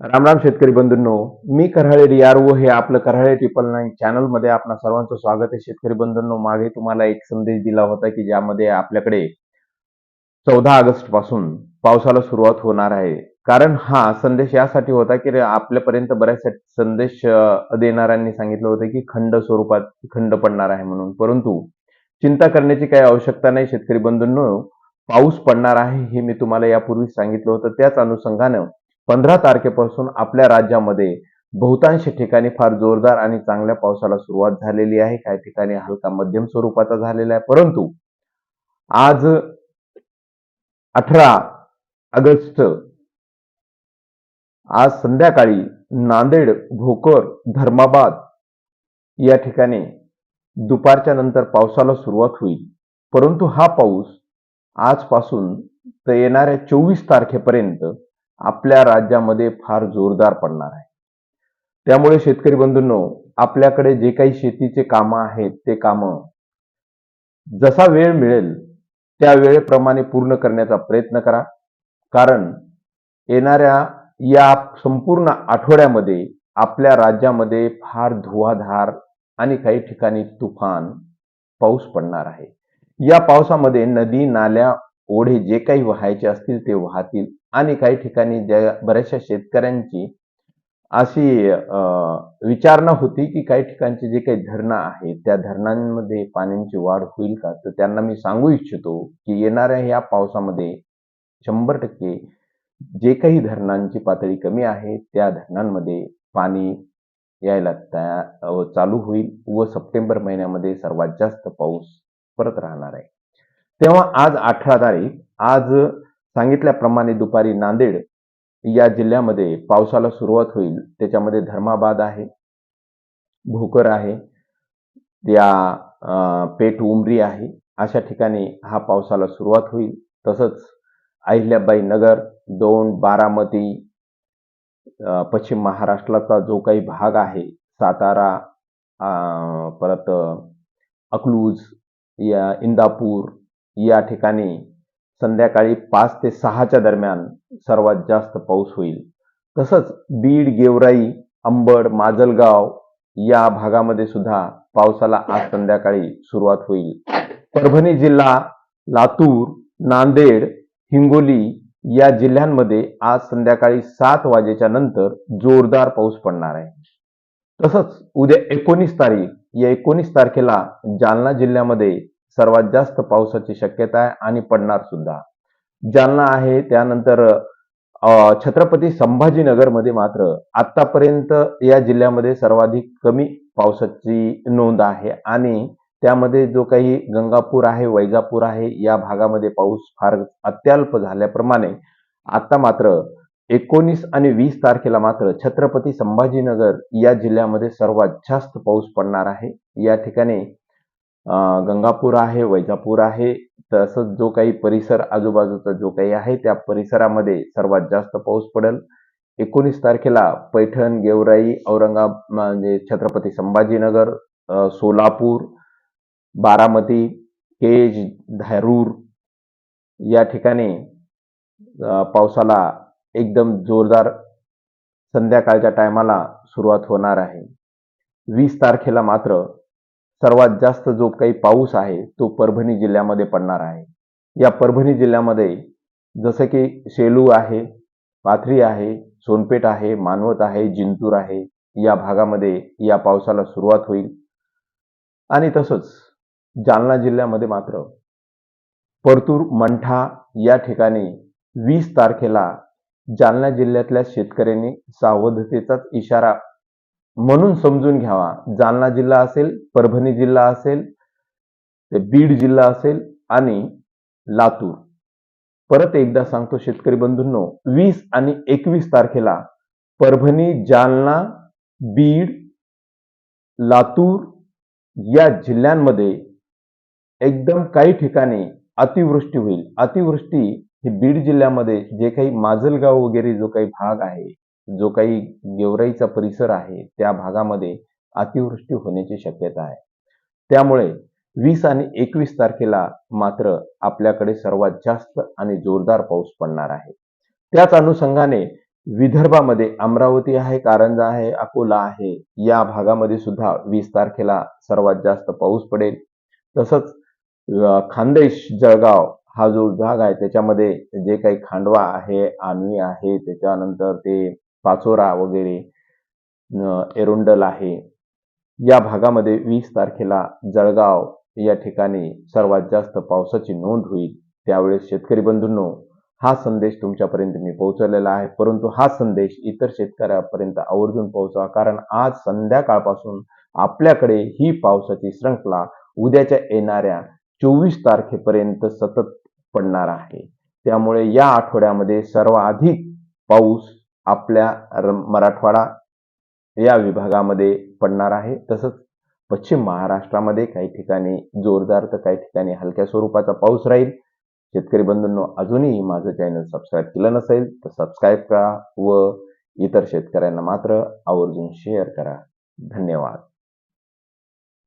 रामराम शेतकरी बंधूंनो मी करहाळे रियारो हे आपलं कऱ्हाळे ट्रिपल नाईन चॅनलमध्ये आपणा सर्वांचं स्वागत आहे. शेतकरी बंधूंनो मागे तुम्हाला एक संदेश दिला होता की ज्यामध्ये आपल्याकडे चौदा ऑगस्टपासून पावसाला सुरुवात होणार आहे. कारण हा संदेश यासाठी होता की आपल्यापर्यंत बऱ्याच संदेश देणाऱ्यांनी सांगितलं होतं की खंड स्वरूपात खंड पडणार आहे म्हणून. परंतु चिंता करण्याची काही आवश्यकता नाही शेतकरी बंधूंनो. पाऊस पडणार आहे हे मी तुम्हाला यापूर्वी सांगितलं होतं. त्याच अनुषंगानं पंधरा तारखेपासून आपल्या राज्यामध्ये बहुतांश ठिकाणी फार जोरदार आणि चांगल्या पावसाला सुरुवात झालेली आहे. काही ठिकाणी हलका मध्यम स्वरूपाचा झालेला आहे. परंतु आज अठरा ऑगस्ट आज संध्याकाळी नांदेड भोकर धर्माबाद या ठिकाणी दुपारच्या नंतर पावसाला सुरुवात होईल. परंतु हा पाऊस आजपासून तर येणाऱ्या चोवीस तारखेपर्यंत आपल्या राज्यामध्ये फार जोरदार पडणार आहे. त्यामुळे शेतकरी बंधूंनो आपल्याकडे जे काही शेतीचे कामं आहेत ते कामं जसा वेळ मिळेल त्या वेळेप्रमाणे पूर्ण करण्याचा प्रयत्न करा. कारण येणाऱ्या या संपूर्ण आठवड्यामध्ये आपल्या राज्यामध्ये फार धुवाधार आणि काही ठिकाणी तुफान पाऊस पडणार आहे. या पावसामध्ये नदी नाल्या ओढे जे काही वाहायचे असतील ते वाहतील. आणि काही ठिकाणी ज्या बऱ्याचशा शेतकऱ्यांची अशी विचारणा होती की काही ठिकाणचे जे काही धरणं आहेत त्या धरणांमध्ये पाण्याची वाढ होईल का? तर त्यांना मी सांगू इच्छितो की येणाऱ्या या पावसामध्ये शंभर टक्के जे काही धरणांची पातळी कमी आहे त्या धरणांमध्ये पाणी यायला तया चालू होईल व सप्टेंबर महिन्यामध्ये सर्वात जास्त पाऊस परत राहणार आहे. तेव्हा आज अठरा तारीख आज सांगितल्याप्रमाणे दुपारी नांदेड या जिल्ह्यामध्ये पावसाला सुरुवात होईल. त्याच्यामध्ये धर्माबाद आहे भोकर आहे या पेठ उमरी आहे. अशा ठिकाणी हा पावसाला सुरुवात होईल. तसंच अहिल्याबाई नगर दोन बारामती पश्चिम महाराष्ट्राचा जो काही भाग आहे सातारा परत अकलूज या इंदापूर या ठिकाणी संध्याकाळी पाच ते सहाच्या दरम्यान सर्वात जास्त पाऊस होईल. तसंच बीड गेवराई अंबड माजलगाव या भागामध्ये सुद्धा पावसाला आज संध्याकाळी सुरुवात होईल. परभणी जिल्हा लातूर नांदेड हिंगोली या जिल्ह्यांमध्ये आज संध्याकाळी सात वाजेच्या नंतर जोरदार पाऊस पडणार आहे. तसंच उद्या एकोणीस तारीख या एकोणीस तारखेला जालना जिल्ह्यामध्ये सर्वात जास्त पावसाची शक्यता आहे आणि पडणार सुद्धा. जालना आहे त्यानंतर छत्रपती संभाजीनगरमध्ये मात्र आतापर्यंत या जिल्ह्यामध्ये सर्वाधिक कमी पावसाची नोंद आहे आणि त्यामध्ये जो काही गंगापूर आहे वैजापूर आहे या भागामध्ये पाऊस फार अत्यल्प झाल्याप्रमाणे आता मात्र एकोणीस आणि वीस तारखेला मात्र छत्रपती संभाजीनगर या जिल्ह्यामध्ये सर्वात जास्त पाऊस पडणार आहे. या ठिकाणी गंगापूर आहे वैजापूर आहे तसंच जो काही परिसर आजूबाजूचा जो काही आहे त्या परिसरामध्ये सर्वात जास्त पाऊस पडेल. एकोणीस तारखेला पैठण गेवराई औरंगाबाद म्हणजे छत्रपती संभाजीनगर सोलापूर बारामती केज धारूर या ठिकाणी पावसाला एकदम जोरदार संध्याकाळच्या टायमाला सुरुवात होणार आहे. वीस तारखेला मात्र सर्वात जास्त जो काही पाऊस आहे तो परभणी जिल्ह्यामध्ये पडणार आहे. या परभणी जिल्ह्यामध्ये जसं की सेलू आहे पाथरी आहे सोनपेठ आहे मानवत आहे जिंतूर आहे या भागामध्ये या पावसाला सुरुवात होईल. आणि तसंच जालना जिल्ह्यामध्ये मात्र परतूर मंठा या ठिकाणी वीस तारखेला जालना जिल्ह्यातल्या शेतकऱ्यांनी सावधतेचाच इशारा म्हणून समजून घ्यावा. जालना जिल्हा असेल परभणी जिल्हा असेल ते बीड जिल्हा असेल आणि लातूर. परत एकदा सांगतो शेतकरी बंधूंनो वीस आणि एकवीस तारखेला परभणी जालना बीड लातूर या जिल्ह्यांमध्ये एकदम काही ठिकाणी अतिवृष्टी होईल. अतिवृष्टी ही बीड जिल्ह्यामध्ये जे काही माजलगाव वगैरे जो काही भाग आहे जो काही गेवराईचा परिसर आहे त्या भागामध्ये अतिवृष्टी होण्याची शक्यता आहे. त्यामुळे वीस आणि एकवीस तारखेला मात्र आपल्याकडे सर्वात जास्त आणि जोरदार पाऊस पडणार आहे. त्याच अनुषंगाने विदर्भामध्ये अमरावती आहे कारंजा आहे अकोला आहे या भागामध्ये सुद्धा वीस तारखेला सर्वात जास्त पाऊस पडेल. तसंच खानदेश जळगाव हा जो विभाग आहे त्याच्यामध्ये जे काही खांडवा आहे आणि आहे त्याच्यानंतर ते पाचोरा वगैरे एरोंडल एरुंडल आहे. या भागामध्ये वीस तारखेला जळगाव या ठिकाणी सर्वात जास्त पावसाची नोंद होईल. त्यावेळेस शेतकरी बंधूंनो हा संदेश तुमच्यापर्यंत मी पोहोचवलेला आहे. परंतु हा संदेश इतर शेतकऱ्यापर्यंत आवर्जून पोहोचवा. कारण आज संध्याकाळपासून आपल्याकडे ही पावसाची श्रृंखला उद्याच्या येणाऱ्या चोवीस तारखेपर्यंत सतत पडणार आहे. त्यामुळे या आठवड्यामध्ये सर्वाधिक पाऊस आपल्या मराठवाडा या विभागामध्ये पडणार आहे. तसंच पश्चिम महाराष्ट्रामध्ये काही ठिकाणी जोरदार तर काही ठिकाणी हलक्या स्वरूपाचा पाऊस राहील. शेतकरी बंधूंनो अजूनही माझं चॅनल सबस्क्राईब केलं नसेल तर सबस्क्राईब करा व इतर शेतकऱ्यांना मात्र आवर्जून शेअर करा. धन्यवाद.